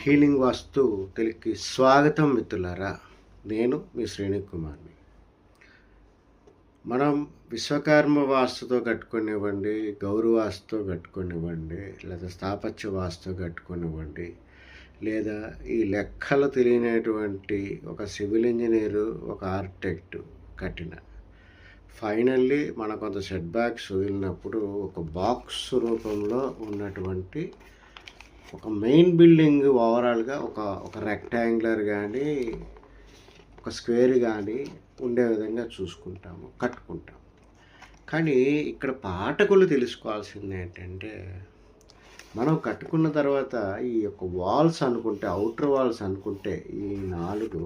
Healing వాస్తు తెలుగుకి స్వాగతం మిత్రులారా. నేను మీ శ్రేణి కుమార్ని మనం విశ్వకర్మ వాస్తుతో కట్టుకునివ్వండి గౌరవాస్తుతో కట్టుకునివ్వండి లేదా స్థాపత్య వాస్తుతో కట్టుకునివ్వండి లేదా ఈ లెక్కలు తెలియనటువంటి ఒక సివిల్ ఇంజనీరు ఒక ఆర్కిటెక్ట్ కట్టిన. ఫైనల్లీ మన కొంత సెట్ బ్యాక్స్ వదిలినప్పుడు ఒక బాక్స్ రూపంలో ఉన్నటువంటి ఒక మెయిన్ బిల్డింగ్ ఓవరాల్గా ఒక ఒక రెక్టాంగులర్ కానీ ఒక స్క్వేర్ కానీ ఉండే విధంగా చూసుకుంటాము కట్టుకుంటాము. కానీ ఇక్కడ పాఠకులు తెలుసుకోవాల్సింది ఏంటంటే మనం కట్టుకున్న తర్వాత ఈ యొక్క వాల్స్ అనుకుంటే అవుటర్ వాల్స్ అనుకుంటే ఈ నాలుగు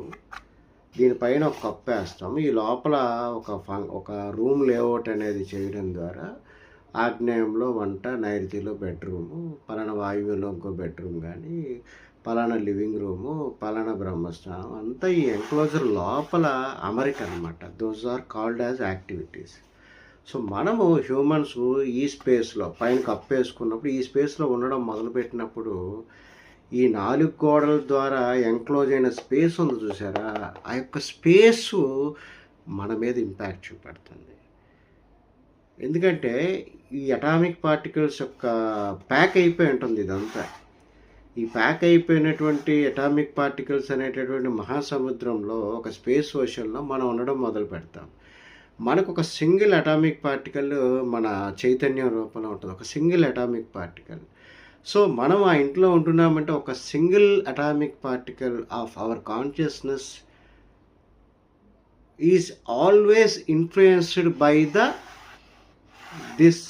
దీనిపైన ఒక కప్పు వేస్తాము ఈ లోపల ఒక ఫం ఒక రూమ్ లేఅవుట్ అనేది చేయడం ద్వారా ఆగ్నేయంలో వంట నైరుతిలో బెడ్రూము పలానా వాయువ్యంలో ఇంకో బెడ్రూమ్ కానీ పలానా లివింగ్ రూము పలానా బ్రహ్మస్థానం అంతా ఈ ఎంక్లోజర్ లోపల అమరిక అనమాట those are called as activities so మనము హ్యూమన్స్ ఈ స్పేస్లో పైన కప్పేసుకున్నప్పుడు ఈ స్పేస్లో ఉండడం మొదలుపెట్టినప్పుడు ఈ నాలుగు గోడల ద్వారా ఎంక్లోజ్ అయిన స్పేస్ ఉంది చూసారా? ఆ యొక్క స్పేసు మన మీద ఇంపాక్ట్ చూపెడుతుంది. ఎందుకంటే ఈ అటామిక్ పార్టికల్స్ యొక్క ప్యాక్ అయిపోయి ఉంటుంది ఇదంతా. ఈ ప్యాక్ అయిపోయినటువంటి అటామిక్ పార్టికల్స్ అనేటటువంటి మహాసముద్రంలో ఒక స్పేస్ ఓషన్లో మనం ఉండడం మొదలు పెడతాం. మనకు ఒక సింగిల్ అటామిక్ పార్టికల్ మన చైతన్యం రూపంలో ఉంటుంది ఒక సింగిల్ అటామిక్ పార్టికల్. సో మనం ఆ ఇంట్లో ఉంటున్నామంటే ఒక single atomic particle of our consciousness is always influenced by the this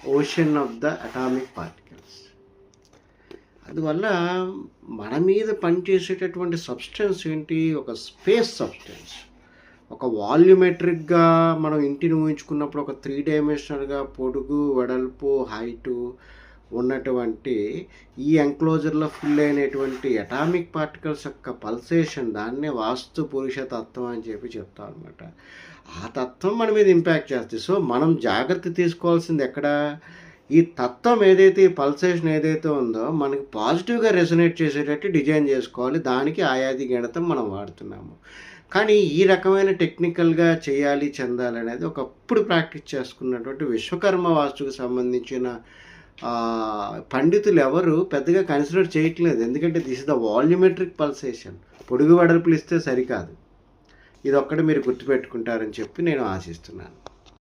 ocean of the atomic particles అందువల్ల మన మీద పనిచేసేటటువంటి సబ్స్టెన్స్ ఏంటి? ఒక స్పేస్ సబ్స్టెన్స్ ఒక వాల్యూమెట్రిక్గా మనం ఇంటిని ఊహించుకున్నప్పుడు ఒక త్రీ డైమెన్షనల్గా పొడుగు వెడల్పు హైటు ఉన్నటువంటి ఈ ఎంక్లోజర్లో ఫుల్ అయినటువంటి అటామిక్ పార్టికల్స్ యొక్క పల్సేషన్ దాన్నే వాస్తు పురుష తత్వం అని చెప్పి చెప్తాం అనమాట ఆ తత్వం మన మీద ఇంపాక్ట్ చేస్తుంది. సో మనం జాగ్రత్త తీసుకోవాల్సింది ఎక్కడ? ఈ తత్వం ఏదైతే ఈ పల్సేషన్ ఏదైతే ఉందో మనకి పాజిటివ్గా రెసొనేట్ చేసేటట్టు డిజైన్ చేసుకోవాలి. దానికి ఆయాది గణితం మనం వాడుతున్నాము. కానీ ఈ రకమైన టెక్నికల్గా చేయాలి చెందాలి అనేది ఒకప్పుడు ప్రాక్టీస్ చేసుకున్నటువంటి విశ్వకర్మ వాస్తుకు సంబంధించిన పండితులు ఎవరు పెద్దగా కన్సిడర్ చేయట్లేదు. ఎందుకంటే this is the volumetric pulsation పొడుగు వెడల్పులు ఇస్తే సరికాదు. ఇది ఒక్కటి మీరు గుర్తుపెట్టుకుంటారని చెప్పి నేను ఆశిస్తున్నాను.